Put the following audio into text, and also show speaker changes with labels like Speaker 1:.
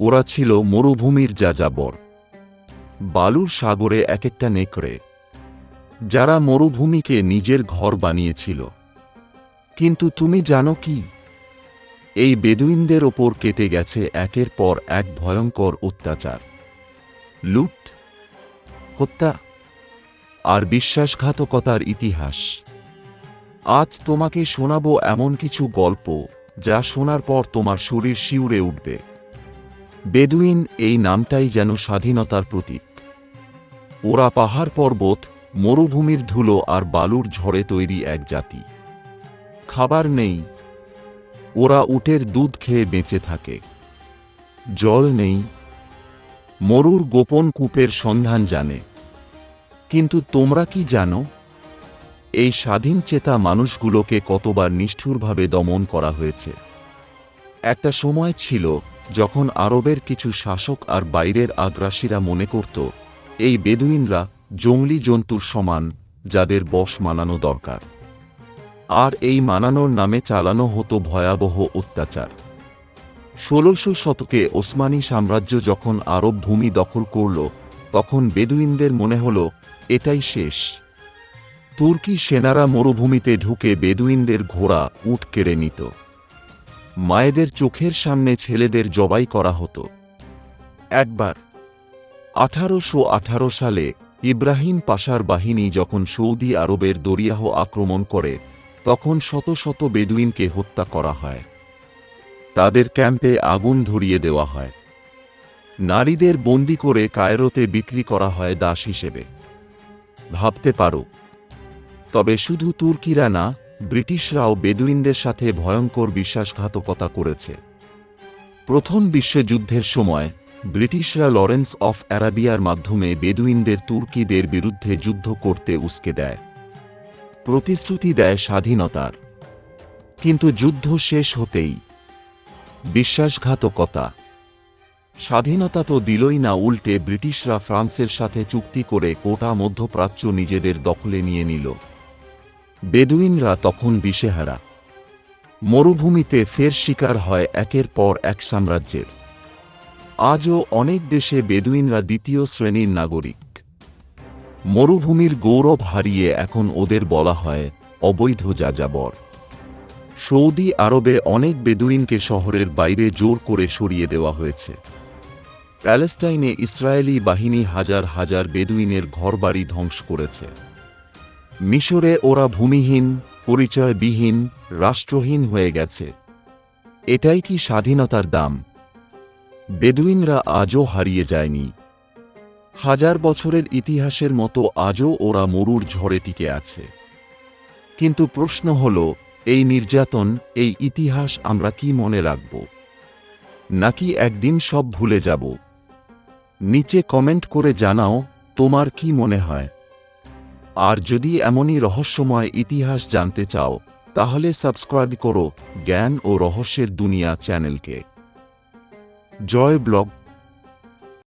Speaker 1: ওরা ছিল মরুভূমির যাযাবর। বালুর সাগরে এক একটা নেকড়ে, যারা মরুভূমিকে নিজের ঘর বানিয়েছিল। কিন্তু তুমি জানো কি? এই বেদুইনদের ওপর কেটে গেছে একের পর এক ভয়ঙ্কর অত্যাচার। লুট, হত্যা আর বিশ্বাসঘাতকতার ইতিহাস। আজ তোমাকে শোনাবো এমন কিছু গল্প যা শোনার পর তোমার শরীর শিউরে উঠবে। বেদুইন এই নামটাই যেন স্বাধীনতার প্রতীক। ওরা পাহাড় পর্বত, মরুভূমির ধুলো আর বালুর ঝড়ে তৈরি এক জাতি। খাবার নেই। ওরা উটের দুধ খেয়ে বেঁচে থাকে। জল নেই। মরুর গোপন কূপের সন্ধান জানে। কিন্তু তোমরা কি জানো? এই স্বাধীন চেতা মানুষগুলোকে কতবার নিষ্ঠুরভাবে দমন করা হয়েছে। একটা সময় ছিল যখন আরবের কিছু শাসক আর বাইরের আগ্রাসীরা মনে করত, এই বেদুইনরা জঙ্গলি জন্তুর সমান, যাদের বশ মানানো দরকার। আর এই মানানোর নামে চালানো হতো ভয়াবহ অত্যাচার। ষোলশো শতকে ওসমানী সাম্রাজ্য যখন আরব ভূমি দখল করল, তখন বেদুইনদের মনে হল, এটাই শেষ। তুর্কি সেনারা মরুভূমিতে ঢুকে বেদুইনদের ঘোড়া উট কেড়ে নিত। মায়েদের চোখের সামনে ছেলেদের জবাই করা হতো। একবার, আঠারোশো আঠারো সালে ইব্রাহিম পাশার বাহিনী যখন সৌদি আরবের দরিয়াহ আক্রমণ করে, তখন শত শত বেদুইনকে হত্যা করা হয়। তাদের ক্যাম্পে আগুন ধরিয়ে দেওয়া হয়। নারীদের বন্দি করে কায়রোতে বিক্রি করা হয় দাস হিসেবে। ভাবতে পারো, তবে শুধু তুর্কিরা না ব্রিটিশরাও বেদুইনদের সাথে ভয়ঙ্কর বিশ্বাসঘাতকতা করেছে। প্রথম বিশ্বযুদ্ধের সময়, ব্রিটিশরা লরেন্স অফ অ্যারাবিয়ার মাধ্যমে বেদুইনদের তুর্কিদের বিরুদ্ধে যুদ্ধ করতে উস্কে দেয়। প্রতিশ্রুতি দেয় স্বাধীনতার। কিন্তু যুদ্ধ শেষ হতেই বিশ্বাসঘাতকতা। স্বাধীনতা তো দিলই না উল্টে ব্রিটিশরা ফ্রান্সের সাথে চুক্তি করে কোটা মধ্যপ্রাচ্য নিজেদের দখলে নিয়ে নিল। বেদুইনরা তখন দিশেহারা মরুভূমিতে ফের শিকার হয় একের পর এক সাম্রাজ্যের। আজও অনেক দেশে বেদুইনরা দ্বিতীয় শ্রেণির নাগরিক। মরুভূমির গৌরব হারিয়ে এখন ওদের বলা হয় অবৈধ যাযাবর। সৌদি আরবে অনেক বেদুইনকে শহরের বাইরে জোর করে সরিয়ে দেওয়া হয়েছে। প্যালেস্টাইনে ইসরায়েলি বাহিনী হাজার হাজার বেদুইনের ঘরবাড়ি ধ্বংস করেছে। মিশরে ওরা ভূমিহীন, পরিচয়বিহীন, রাষ্ট্রহীন হয়ে গেছে। এটাই কি স্বাধীনতার দাম? বেদুইনরা আজও হারিয়ে যায়নি। হাজার বছরের ইতিহাসের মতো আজও ওরা মরুর ঝড়ে টিকে আছে। কিন্তু প্রশ্ন হল, এই নির্যাতন, এই ইতিহাস আমরা কি মনে রাখব? নাকি একদিন সব ভুলে যাব? নিচে কমেন্ট করে জানাও, তোমার কি মনে হয়? আর যদি এমনই রহস্যময় ইতিহাস জানতে চাও, তাহলে সাবস্ক্রাইব করো জ্ঞান ও রহস্যের দুনিয়া চ্যানেলকে। জয় ব্লগ